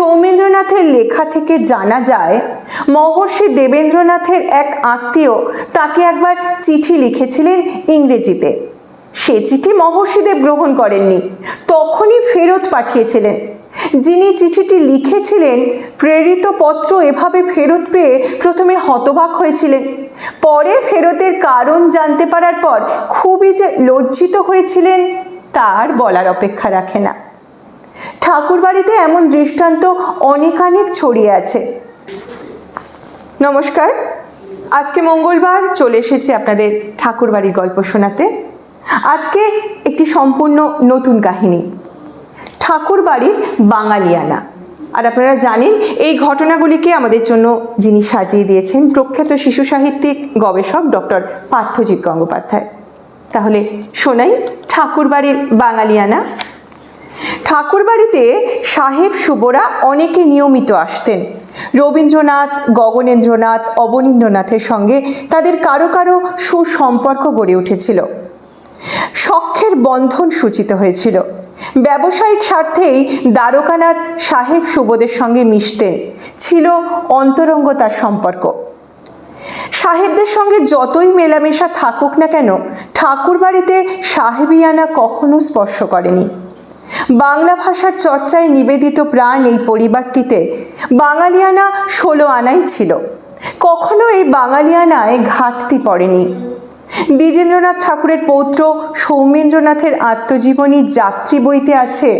সৌমেন্দ্রনাথের লেখা থেকে জানা যায়, মহর্ষি দেবেন্দ্রনাথের এক আত্মীয় তাকে একবার চিঠি লিখেছিলেন ইংরেজিতে। সে চিঠি মহর্ষিদেব গ্রহণ করেননি, তখনই ফেরত পাঠিয়েছিলেন। যিনি চিঠিটি লিখেছিলেন, প্রেরিত পত্র এভাবে ফেরত পেয়ে প্রথমে হতবাক হয়েছিলেন। পরে ফেরতের কারণ জানতে পারার পর খুবই যে লজ্জিত হয়েছিলেন, তার বলার অপেক্ষা রাখে না। ঠাকুরবাড়িতে এমন দৃষ্টান্ত অনেকানেক ছড়িয়ে আছে। নমস্কার। আজকে মঙ্গলবার চলে এসেছি আপনাদের ঠাকুরবাড়ির গল্প শোনাতে। আজকে একটি সম্পূর্ণ নতুন কাহিনী। ঠাকুরবাড়ির বাঙালিয়ানা। আর আপনারা জানেন, এই ঘটনাগুলিকে আমাদের জন্য যিনি সাজিয়ে দিয়েছেন প্রখ্যাত শিশু সাহিত্যিক গবেষক ডক্টর পার্থজিৎ গঙ্গোপাধ্যায়। তাহলে শোনাই ঠাকুরবাড়ির বাঙালিয়ানা। ঠাকুরবাড়িতে সাহেব শুভরা অনেকে নিয়মিত আসতেন। রবীন্দ্রনাথ, গগনেন্দ্রনাথ, অবনীন্দ্রনাথের সঙ্গে তাদের কারও কারও সুসম্পর্ক গড়ে উঠেছিল। শখের বন্ধন সূচিত হয়েছিল। ব্যবসায়িক স্বার্থেই দ্বারকানাথ সাহেব সুবোধের সঙ্গে মিশতেন। ছিল অন্তরঙ্গতার সম্পর্ক। সাহেবদের সঙ্গে যতই মেলামেশা থাকুক না কেন ঠাকুর বাড়িতে সাহেবিয়ানা কখনো স্পর্শ করেনি। বাংলা ভাষার চর্চায় নিবেদিত প্রাণ এই পরিবারটিতে বাঙালিয়ানা ষোলো আনাই ছিল। কখনো এই বাঙালিয়ানায় ঘাটতি পড়েনি। দ্বিজেন্দ্রনাথ ঠাকুরের পৌত্র সৌমেন্দ্রনাথের আত্মজীবনী যাত্রী বইতে আছে,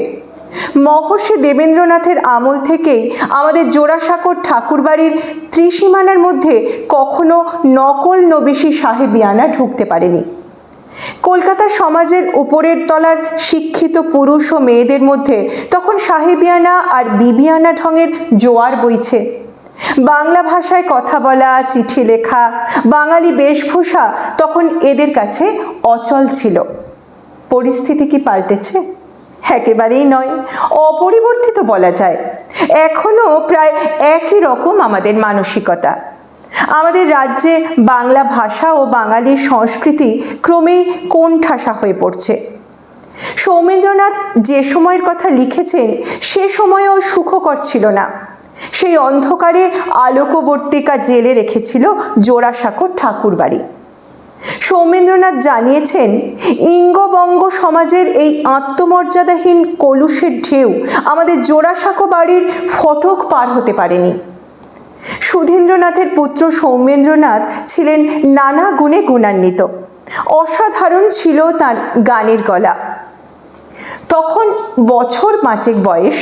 মহর্ষি দেবেন্দ্রনাথের আমল থেকেই আমাদের জোড়াসাঁকোর ঠাকুরবাড়ির ত্রিসীমানার মধ্যে কখনো নকল নবিশি সাহেবিয়ানা ঢুকতে পারেনি। কলকাতা সমাজের উপরের তলার শিক্ষিত পুরুষ ও মেয়েদের মধ্যে তখন সাহেবিয়ানা আর বিবিয়ানা ঢঙের জোয়ার বইছে। বাংলা ভাষায় কথা বলা, চিঠি লেখা, বাঙালি বেশভূষা তখন এদের কাছে অচল ছিল। পরিস্থিতি কি পাল্টেছে? একেবারেই নয়, অপরিবর্তিত বলা যায়। এখনও প্রায় একই রকম আমাদের মানসিকতা। আমাদের রাজ্যে বাংলা ভাষা ও বাঙালির সংস্কৃতি ক্রমেই কোণঠাসা হয়ে পড়ছে। সৌমেন্দ্রনাথ যে সময়ের কথা লিখেছেন, সে সময়ও সুখকর ছিল না। সেই অন্ধকারে আলোকবর্তিকা জেলে রেখেছিল জোড়াসাঁকোর ঠাকুরবাড়ি। সৌমেন্দ্রনাথ জানিয়েছেন, ইঙ্গবঙ্গ সমাজের এই আত্মমর্যাদাহীন কলুষের ঢেউ আমাদের জোড়াসাঁকো বাড়ির ফটক পার হতে পারেনি। সুধীন্দ্রনাথের পুত্র সৌমেন্দ্রনাথ ছিলেন নানা গুণে গুণান্বিত। অসাধারণ ছিল তার গানের গলা। তখন বছর পাঁচেক বয়স।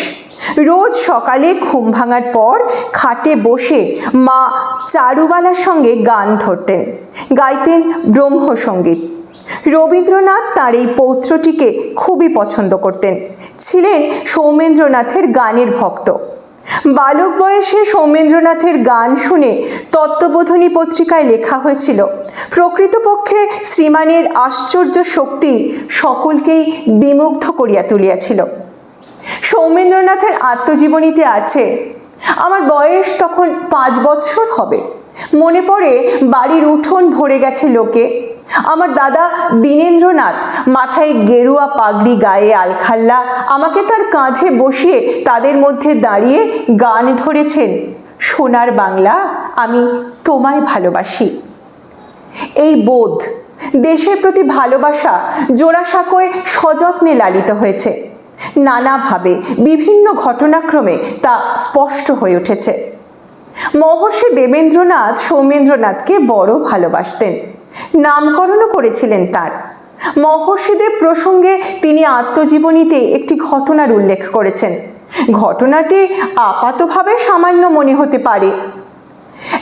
রোজ সকালে ঘুম ভাঙার পর খাটে বসে মা চারুবালার সঙ্গে গান ধরতেন, গাইতেন ব্রহ্মসঙ্গীত। রবীন্দ্রনাথ তার এই পৌত্রটিকে খুবই পছন্দ করতেন। ছিলেন সৌমেন্দ্রনাথের গানের ভক্ত। বালক বয়সে সৌমেন্দ্রনাথের গান শুনে তত্ত্ববোধনী পত্রিকায় লেখা হয়েছিল, প্রকৃতপক্ষে শ্রীমানের আশ্চর্য শক্তি সকলকেই বিমুগ্ধ করিয়া তুলিয়াছিল। সৌমেন্দ্রনাথের আত্মজীবনীতে আছে, আমার বয়স তখন পাঁচ বৎসর হবে। মনে পড়ে বাড়ির উঠোন ভরে গেছে লোকে আমার দাদা দীনেন্দ্রনাথ, মাথায় গেরুয়া পাগড়ি গায়ে আলখাল্লা, আমাকে তার কাঁধে বসিয়ে তাদের মধ্যে দাঁড়িয়ে গান ধরেছেন, সোনার বাংলা আমি তোমায় ভালোবাসি। এই বোধ দেশের প্রতি ভালোবাসা জোড়াসাঁকোয় সযত্নে লালিত হয়েছে। নানাভাবে বিভিন্ন ঘটনাক্রমে তা স্পষ্ট হয়ে উঠেছে। মহর্ষি দেবেন্দ্রনাথ, সৌমেন্দ্রনাথকে বড় ভালোবাসতেন। নামকরণও করেছিলেন তার। মহর্ষিদেব প্রসঙ্গে তিনি আত্মজীবনীতে একটি ঘটনার উল্লেখ করেছেন। ঘটনাটি আপাতভাবে সামান্য মনে হতে পারে।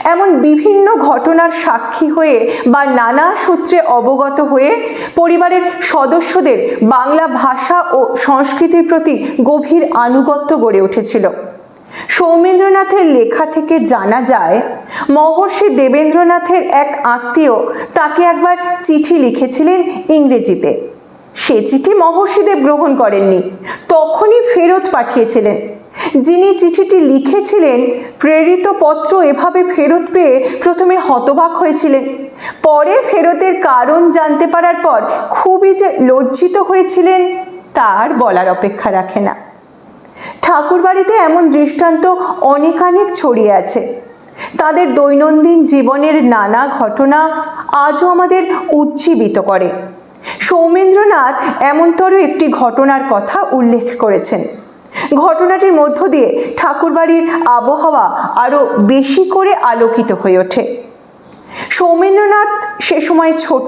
এমন বিভিন্ন ঘটনার সাক্ষী হয়ে বা নানা সূত্রে অবগত হয়ে পরিবারের সদস্যদের বাংলা ভাষা ও সংস্কৃতির প্রতি গভীর আনুগত্য গড়ে উঠেছিল। সৌমেন্দ্রনাথের লেখা থেকে জানা যায়, মহর্ষি দেবেন্দ্রনাথের এক আত্মীয় তাকে একবার চিঠি লিখেছিলেন ইংরেজিতে। সে চিঠি মহর্ষিদেব গ্রহণ করেননি, তখনই ফেরত পাঠিয়েছিলেন। যিনি চিঠিটি লিখেছিলেন, প্রেরিত পত্র এভাবে ফেরত পেয়ে প্রথমে হতবাক হয়েছিলেন। পরে ফেরতের কারণ জানতে পারার পর খুবই যে লজ্জিত হয়েছিলেন, তার বলার অপেক্ষা রাখে না। ঠাকুরবাড়িতে এমন দৃষ্টান্ত অনেকানেক ছড়িয়ে আছে। তাদের দৈনন্দিন জীবনের নানা ঘটনা আজও আমাদের উজ্জীবিত করে। সৌমেন্দ্রনাথ এমনতর একটি ঘটনার কথা উল্লেখ করেছেন। ঘটনাটির মধ্য দিয়ে ঠাকুরবাড়ির আবহাওয়া আরও বেশি করে আলোকিত হয়ে ওঠে। সৌমেন্দ্রনাথ সে সময় ছোট,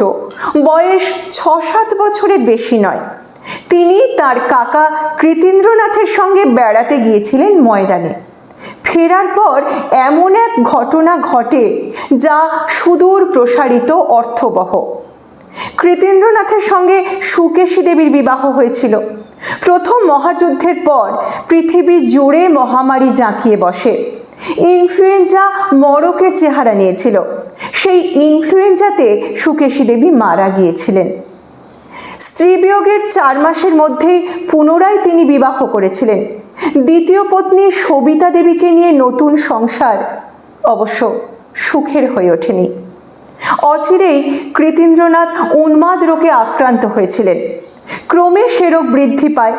বয়স ছ সাত বছরের বেশি নয়। তিনি তার কাকা কৃতীন্দ্রনাথের সঙ্গে বেড়াতে গিয়েছিলেন ময়দানে। ফেরার পর এমন এক ঘটনা ঘটে যা সুদূর প্রসারিত অর্থবহ। কৃতীন্দ্রনাথের সঙ্গে সুকেশী দেবীর বিবাহ হয়েছিল। প্রথম মহাযুদ্ধের পর পৃথিবী জুড়ে মহামারী জাঁকিয়ে বসে। ইনফ্লুয়েঞ্জা মরকের চেহারা নিয়েছিল। সেই ইনফ্লুয়েঞ্জাতে সুকেশী দেবী মারা গিয়েছিলেন। স্ত্রী বিয়োগের চার মাসের মধ্যেই পুনরায় তিনি বিবাহ করেছিলেন। দ্বিতীয় পত্নী সবিতা দেবীকে নিয়ে নতুন সংসার অবশ্য সুখের হয়ে ওঠেনি। অচিরেই কৃতীন্দ্রনাথ উন্মাদ রোগে আক্রান্ত হয়েছিলেন। ক্রমে সে রোগ বৃদ্ধি পায়।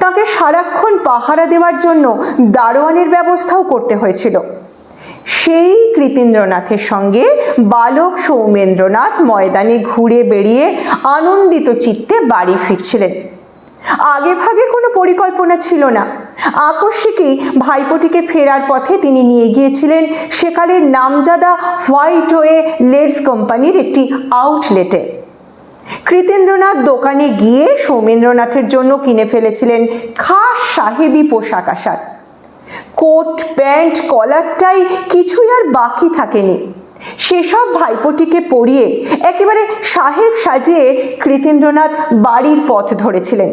তাকে সারাক্ষণ পাহারা দেওয়ার জন্য দারোয়ানের ব্যবস্থাও করতে হয়েছিল। সেই কৃতীন্দ্রনাথের সঙ্গে বালক সৌমেন্দ্রনাথ ময়দানে ঘুরে বেড়িয়ে আনন্দিত চিত্তে বাড়ি ফিরছিলেন। আগে ভাগে কোনো পরিকল্পনা ছিল না। আকস্মিকই ভাইপোটিকে ফেরার পথে তিনি নিয়ে গিয়েছিলেন সেকালের নামজাদা হোয়াইট ওয়ে লেডস কোম্পানির একটি আউটলেটে। কৃতেন্দ্রনাথ দোকানে গিয়ে সৌমেন্দ্রনাথের জন্য কিনে ফেলেছিলেন খাস সাহেবি পোশাক আশাক। কোট, প্যান্ট, কলারটাই কিছুই আর বাকি থাকেনি। সেসব ভাইপোটিকে পরিয়ে একেবারে সাহেব সাজিয়ে কৃতেন্দ্রনাথ বাড়ির পথ ধরেছিলেন।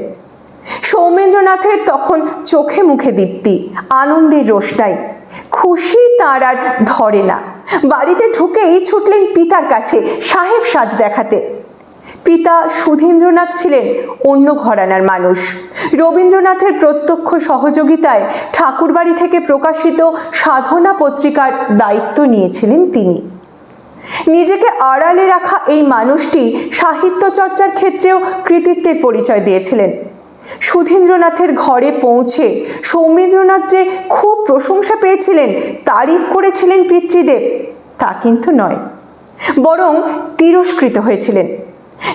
সৌমেন্দ্রনাথের তখন চোখে মুখে দীপ্তি, আনন্দের রোশনাই খুশি তার আর ধরে না। বাড়িতে ঢুকেই ছুটলেন পিতার কাছে সাহেব সাজ দেখাতে। পিতা সুধীন্দ্রনাথ ছিলেন অন্য ঘরানার মানুষ। রবীন্দ্রনাথের প্রত্যক্ষ সহযোগিতায় ঠাকুরবাড়ি থেকে প্রকাশিত সাধনা পত্রিকার দায়িত্ব নিয়েছিলেন তিনি। নিজেকে আড়ালে রাখা এই মানুষটি সাহিত্য চর্চার ক্ষেত্রেও কৃতিত্বের পরিচয় দিয়েছিলেন। সুধীন্দ্রনাথের ঘরে পৌঁছে সৌমেন্দ্রনাথ যে খুব প্রশংসা পেয়েছিলেন, তারিফ করেছিলেন পিতৃদেব, তা কিন্তু নয়। বরং তিরস্কৃত হয়েছিলেন।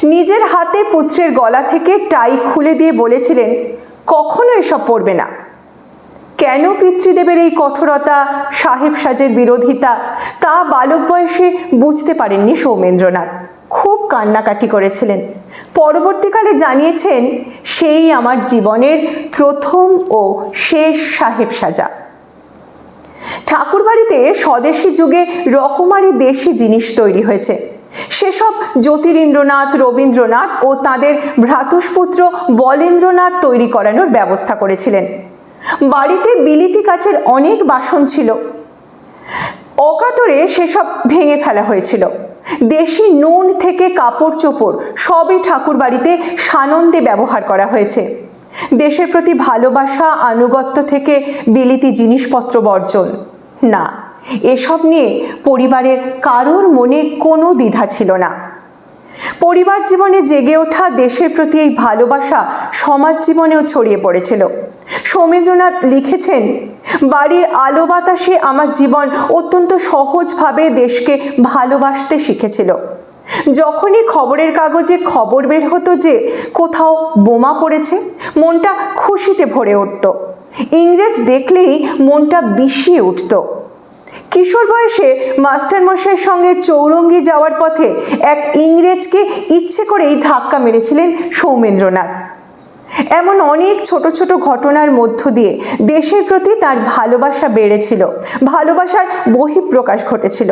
নিজের হাতে পুত্রের গলা থেকে টাই খুলে দিয়ে বলেছিলেন, কখনো এসব পড়বে না। কেন পিতৃদেবের এই কঠোরতা, সাহেব সাজের বিরোধিতা, তা বালক বয়সে বুঝতে পারেননি সৌমেন্দ্রনাথ। খুব কান্নাকাটি করেছিলেন। পরবর্তীকালে জানিয়েছেন, সেই আমার জীবনের প্রথম ও শেষ সাহেব সাজা। ঠাকুরবাড়িতে স্বদেশী যুগে রকমারি দেশি জিনিস তৈরি হয়েছে। সেসব জ্যোতিরিন্দ্রনাথ, রবীন্দ্রনাথ ও তাদের ভ্রাতুষ্পুত্র বলেন্দ্রনাথ তৈরি করানোর ব্যবস্থা করেছিলেন। বাড়িতে বিলিতি কাচের অনেক বাসন ছিল। অকাতরে সেসব ভেঙে ফেলা হয়েছিল। দেশি নুন থেকে কাপড় চোপড় সবই ঠাকুর বাড়িতে সানন্দে ব্যবহার করা হয়েছে। দেশের প্রতি ভালোবাসা, আনুগত্য থেকে বিলিতি জিনিসপত্র বর্জন। না এসব নিয়ে পরিবারের কারোর মনে কোনো দ্বিধা ছিল না। পরিবার জীবনে জেগে ওঠা দেশের প্রতি এই ভালোবাসা সমাজ জীবনেও ছড়িয়ে পড়েছিল। সৌমেন্দ্রনাথ লিখেছেন, বাড়ির আলো বাতাসে আমার জীবন অত্যন্ত সহজভাবে দেশকে ভালোবাসতে শিখেছিল। যখনই খবরের কাগজে খবর বের হতো যে কোথাও বোমা পড়েছে, মনটা খুশিতে ভরে উঠত। ইংরেজ দেখলেই মনটা বিষিয়ে উঠত। কিশোর বয়সে মাস্টারমশাইয়ের সঙ্গে চৌরঙ্গি যাওয়ার পথে এক ইংরেজকে ইচ্ছে করেই ধাক্কা মেরেছিলেন সৌমেন্দ্রনাথ। এমন অনেক ছোট ছোট ঘটনার মধ্য দিয়ে দেশের প্রতি তার ভালোবাসা বেড়েছিল, ভালোবাসার বহিঃপ্রকাশ ঘটেছিল।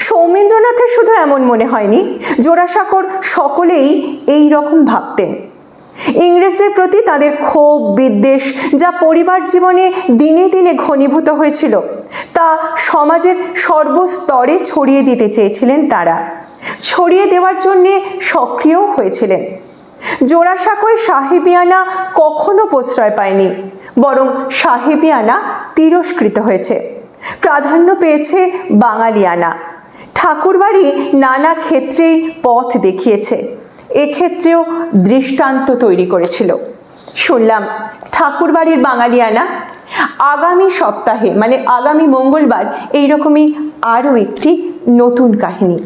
সৌমেন্দ্রনাথের শুধু এমন মনে হয়নি, জোড়াসাঁকোর সকলেই এই রকম ভাবতেন। ইংরেজদের প্রতি তাদের ক্ষোভ, বিদ্বেষ যা পরিবার জীবনে দিনে দিনে ঘনীভূত হয়েছিল, তা সমাজের সর্বস্তরে ছড়িয়ে দিতে চেয়েছিলেন তারা। ছড়িয়ে দেওয়ার জন্যে সক্রিয় হয়েছিলেন। জোড়াসাঁকোয় সাহেবিয়ানা কখনো প্রশ্রয় পায়নি, বরং সাহেবিয়ানা তিরস্কৃত হয়েছে। প্রাধান্য পেয়েছে বাঙালিয়ানা। ঠাকুরবাড়ি নানা ক্ষেত্রেই পথ দেখিয়েছে। এক্ষেত্রেও দৃষ্টান্ত তৈরি করেছিল। শুনলাম, ঠাকুরবাড়ির বাঙালিয়ানা, আগামী সপ্তাহে মানে আগামী মঙ্গলবার, এইরকমই আরও একটি নতুন কাহিনী।